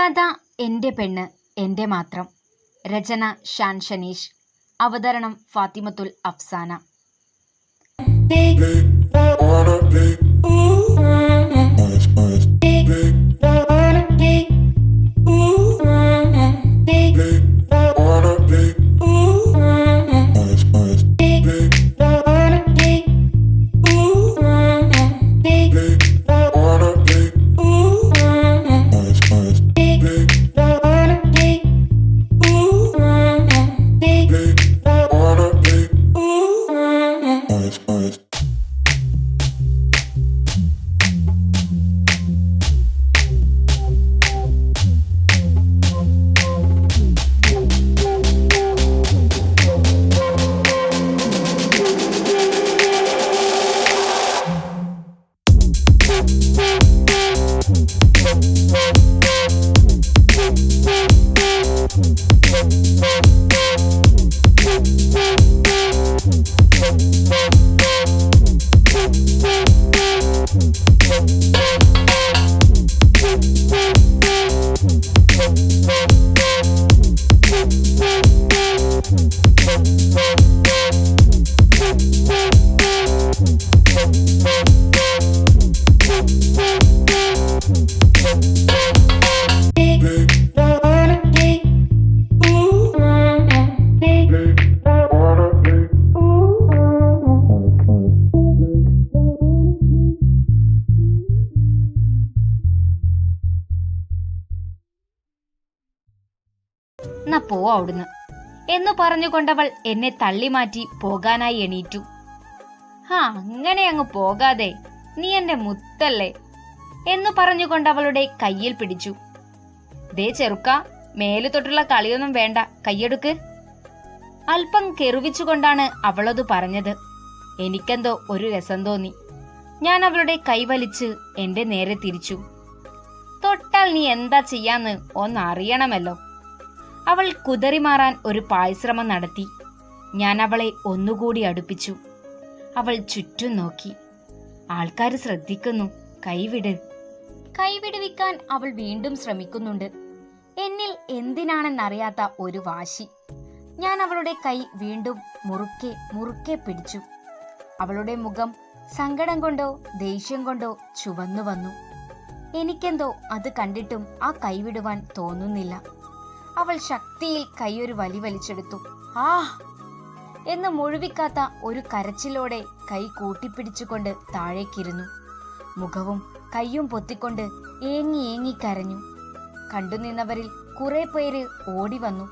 കഥ എന്റെ പെണ്ണ് എന്റെ മാത്രം രചന ഷാൻ ഷനീഷ് അവതരണം ഫാത്തിമത്തുൽ അഫ്സാന പോവാ അവിടുന്ന്. എന്ന് പറഞ്ഞുകൊണ്ടവൾ എന്നെ തള്ളി മാറ്റി പോകാനായി എണീറ്റു. ആ അങ്ങനെ അങ്ങ് പോകാതെ നീ എന്റെ മുത്തല്ലേ എന്ന് പറഞ്ഞുകൊണ്ടവളുടെ കയ്യിൽ പിടിച്ചു. ദേ ചെറുക്ക മേലു തൊട്ടുള്ള കളിയൊന്നും വേണ്ട കയ്യെടുക്ക് അല്പം കെറുവിച്ചുകൊണ്ടാണ് അവളത് പറഞ്ഞത്. എനിക്കെന്തോ ഒരു രസം തോന്നി. ഞാൻ അവളുടെ കൈവലിച്ച് എന്റെ നേരെ തിരിച്ചു. തൊട്ടാൽ നീ എന്താ ചെയ്യാന്ന് ഒന്നറിയണമല്ലോ. അവൾ കുതറിമാറാൻ ഒരു പായശ്രമം നടത്തി. ഞാൻ അവളെ ഒന്നുകൂടി അടുപ്പിച്ചു. അവൾ ചുറ്റും നോക്കി. ആൾക്കാർ ശ്രദ്ധിക്കുന്നു. കൈവിട്. കൈവിടുവിക്കാൻ അവൾ വീണ്ടും ശ്രമിക്കുന്നുണ്ട്. എന്നിൽ എന്തിനാണെന്നറിയാത്ത ഒരു വാശി. ഞാൻ അവളുടെ കൈ വീണ്ടും മുറുക്കെ മുറുക്കെ പിടിച്ചു. അവളുടെ മുഖം സങ്കടം കൊണ്ടോ ദേഷ്യം കൊണ്ടോ ചുവന്നു വന്നു എനിക്കെന്തോ അത് കണ്ടിട്ടും ആ കൈവിടുവാൻ തോന്നുന്നില്ല. അവൾ ശക്തിയിൽ കൈയൊരു വലി വലിച്ചെടുത്തു. ആ എന്ന് മുഴുവിക്കാത്ത ഒരു കരച്ചിലോടെ കൈ കൂട്ടിപ്പിടിച്ചുകൊണ്ട് താഴേക്കിരുന്നു. മുഖവും കയ്യും പൊത്തിക്കൊണ്ട് ഏങ്ങി ഏങ്ങി കരഞ്ഞു. കണ്ടുനിന്നവരിൽ കുറെ പേര് ഓടി വന്നു.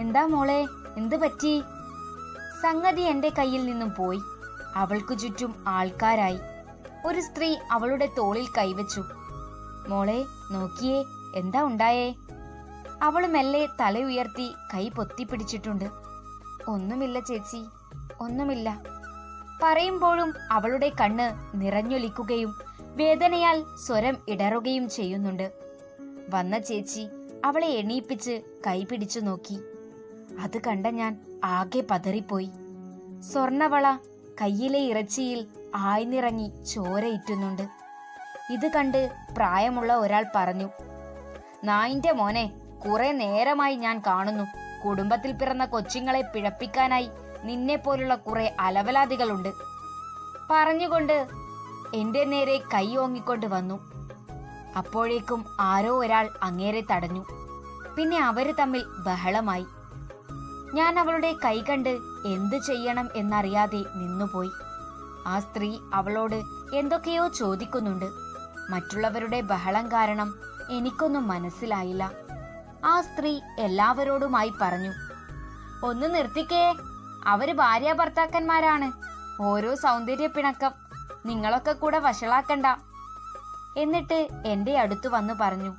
എന്താ മോളെ എന്ത് പറ്റി? സംഗതി എന്റെ കയ്യിൽ നിന്നും പോയി. അവൾക്കു ചുറ്റും ആൾക്കാരായി. ഒരു സ്ത്രീ അവളുടെ തോളിൽ കൈവച്ചു. മോളെ നോക്കിയേ എന്താ ഉണ്ടായേ? അവൾ മെല്ലെ തല ഉയർത്തി കൈ പൊത്തിപ്പിടിച്ചിട്ടുണ്ട് ഒന്നുമില്ല ചേച്ചി. ഒന്നുമില്ല. പറയുമ്പോഴും അവളുടെ കണ്ണ് നിറഞ്ഞൊലിക്കുകയും വേദനയാൽ സ്വരം ഇടറുകയും ചെയ്യുന്നുണ്ട്. വന്ന ചേച്ചി അവളെ എണീപ്പിച്ച് കൈ പിടിച്ചു നോക്കി. അത് കണ്ട ഞാൻ ആകെ പതറിപ്പോയി. സ്വർണവള കയ്യിലെ ഇറച്ചിയിൽ ആയിനിറങ്ങി ചോരയിറ്റുന്നുണ്ട് ഇത് കണ്ട് പ്രായമുള്ള ഒരാൾ പറഞ്ഞു നായിന്റെ മോനെ കുറെ നേരമായി ഞാൻ കാണുന്നു. കുടുംബത്തിൽ പിറന്ന കൊച്ചിങ്ങളെ പിഴപ്പിക്കാനായി നിന്നെ പോലുള്ള കുറെ അലവലാദികളുണ്ട്. പറഞ്ഞുകൊണ്ട് എന്റെ നേരെ കൈ ഓങ്ങിക്കൊണ്ട് വന്നു. അപ്പോഴേക്കും ആരോ ഒരാൾ അങ്ങേരെ തടഞ്ഞു. പിന്നെ അവർ തമ്മിൽ ബഹളമായി. ഞാൻ അവളുടെ കൈ കണ്ട് എന്തു ചെയ്യണം എന്നറിയാതെ നിന്നുപോയി. ആ സ്ത്രീ അവളോട് എന്തൊക്കെയോ ചോദിക്കുന്നുണ്ട്. മറ്റുള്ളവരുടെ ബഹളം കാരണം എനിക്കൊന്നും മനസ്സിലായില്ല. ആ സ്ത്രീ എല്ലാവരോടുമായി പറഞ്ഞു ഒന്ന് നിർത്തിക്കേ അവർ ഭാര്യ ഭർത്താക്കന്മാരാണ്. ഓരോ സൗന്ദര്യ പിണക്കം നിങ്ങളൊക്കെ കൂടെ വഷളാക്കണ്ട. എന്നിട്ട് എന്റെ അടുത്ത് വന്നു പറഞ്ഞു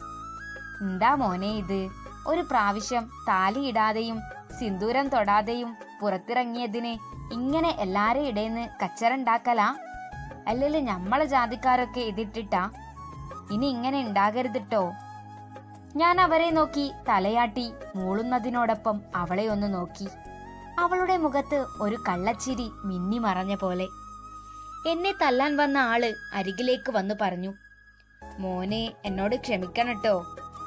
എന്താ മോനെ ഇത്? ഒരു പ്രാവശ്യം താലിയിടാതെയും സിന്ദൂരം തൊടാതെയും പുറത്തിറങ്ങിയതിന് ഇങ്ങനെ എല്ലാരെ ഇടയിന്ന് കച്ചറുണ്ടാക്കലാ അല്ലെങ്കിൽ ഞമ്മളെ ജാതിക്കാരൊക്കെ ഇതിട്ടിട്ടാ? ഇനി ഇങ്ങനെ ഉണ്ടാകരുതിട്ടോ ഞാൻ അവരെ നോക്കി തലയാട്ടി മൂളുന്നതിനോടൊപ്പം അവളെ ഒന്ന് നോക്കി. അവളുടെ മുഖത്ത് ഒരു കള്ളച്ചിരി മിന്നി മറഞ്ഞ പോലെ. എന്നെ തല്ലാൻ വന്ന ആൾ അരികിലേക്ക് വന്നു പറഞ്ഞു മോനെ എന്നോട് ക്ഷമിക്കണട്ടോ.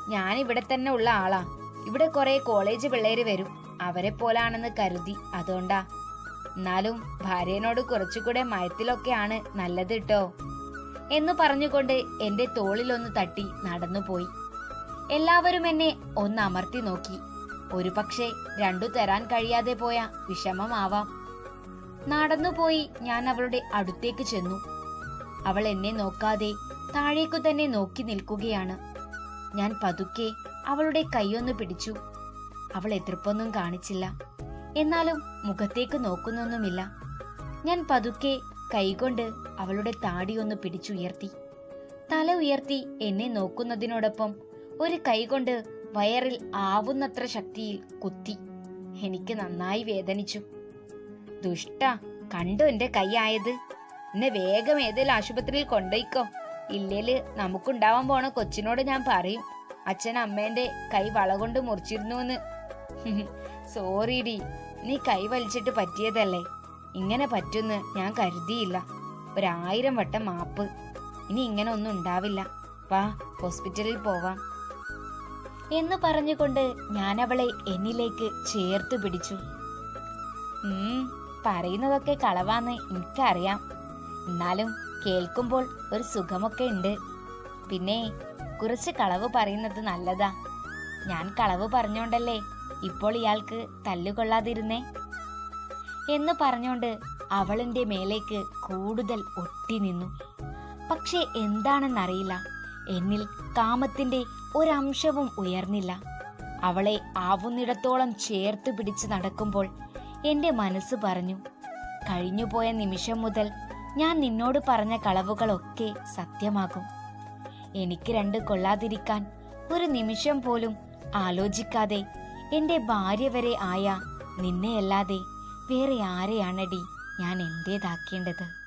ഞാൻ ഇവിടെ തന്നെ ഉള്ള ആളാ. ഇവിടെ കുറെ കോളേജ് പിള്ളേര് വരും. അവരെ പോലാണെന്ന് കരുതി അതുകൊണ്ടാ. എന്നാലും ഭാര്യനോട് കുറച്ചുകൂടെ മയത്തിലൊക്കെയാണ് നല്ലത് കേട്ടോ എന്ന് പറഞ്ഞുകൊണ്ട് എന്റെ തോളിലൊന്ന് തട്ടി നടന്നുപോയി. എല്ലാവരും എന്നെ ഒന്ന് അമർത്തി നോക്കി. ഒരു പക്ഷേ രണ്ടു തരാൻ കഴിയാതെ പോയ വിഷമമാവാം. നടന്നുപോയി ഞാൻ അവളുടെ അടുത്തേക്ക് ചെന്നു. അവൾ എന്നെ നോക്കാതെ താഴേക്കു തന്നെ നോക്കി നിൽക്കുകയാണ്. ഞാൻ പതുക്കെ അവളുടെ കൈയൊന്ന് പിടിച്ചു. അവൾ എതിർപ്പൊന്നും കാണിച്ചില്ല. എന്നാലും മുഖത്തേക്ക് നോക്കുന്നൊന്നുമില്ല. ഞാൻ പതുക്കെ കൈകൊണ്ട് അവളുടെ താടിയൊന്ന് പിടിച്ചുയർത്തി. തല ഉയർത്തി എന്നെ നോക്കുന്നതിനോടൊപ്പം ഒരു കൈകൊണ്ട് വയറിൽ ആവുന്നത്ര ശക്തിയിൽ കുത്തി എനിക്ക് നന്നായി വേദനിച്ചു. ദുഷ്ട കണ്ടു എന്റെ കൈയായത് എന്നെ വേഗം ഏതെങ്കിലും ആശുപത്രിയിൽ കൊണ്ടുപോയിക്കോ. ഇല്ലേൽ നമുക്കുണ്ടാവാൻ പോണ കൊച്ചിനോട് ഞാൻ പറയും. അച്ഛൻ അമ്മേന്റെ കൈ വള കൊണ്ട് സോറി ഡി നീ കൈ വലിച്ചിട്ട് പറ്റിയതല്ലേ? ഇങ്ങനെ പറ്റുന്ന് ഞാൻ കരുതിയില്ല. ഒരായിരം വട്ടം മാപ്പ്. ഇനി ഇങ്ങനെ ഒന്നും ഉണ്ടാവില്ല. വാ ഹോസ്പിറ്റലിൽ പോവാം. എന്ന് പറഞ്ഞുകൊണ്ട് ഞാൻ അവളെ എന്നിലേക്ക് ചേർത്ത് പിടിച്ചു. പറയുന്നതൊക്കെ കളവാന്ന് എനിക്കറിയാം. എന്നാലും കേൾക്കുമ്പോൾ ഒരു സുഖമൊക്കെ ഉണ്ട്. പിന്നെ കുറച്ച് കളവ് പറയുന്നത് നല്ലതാ. ഞാൻ കളവ് പറഞ്ഞോണ്ടല്ലേ ഇപ്പോൾ ഇയാൾക്ക് തല്ലുകൊള്ളാതിരുന്നേ? എന്ന് പറഞ്ഞോണ്ട് അവളിന്റെ മേലേക്ക് കൂടുതൽ ഒട്ടി നിന്നു. പക്ഷെ എന്താണെന്നറിയില്ല. എന്നിൽ കാമത്തിന്റെ ഒരംശവും ഉയർന്നില്ല. അവളെ ആവുന്നിടത്തോളം ചേർത്ത് പിടിച്ച് നടക്കുമ്പോൾ എന്റെ മനസ്സ് പറഞ്ഞു കഴിഞ്ഞുപോയ നിമിഷം മുതൽ ഞാൻ നിന്നോട് പറഞ്ഞ കളവുകളൊക്കെ സത്യമാകും. എനിക്ക് രണ്ട് കൊള്ളാതിരിക്കാൻ ഒരു നിമിഷം പോലും ആലോചിക്കാതെ എന്റെ ഭാര്യ വരെ ആയ നിന്നെയല്ലാതെ വേറെ ആരെയാണടി ഞാൻ എന്റേതാക്കേണ്ടത്?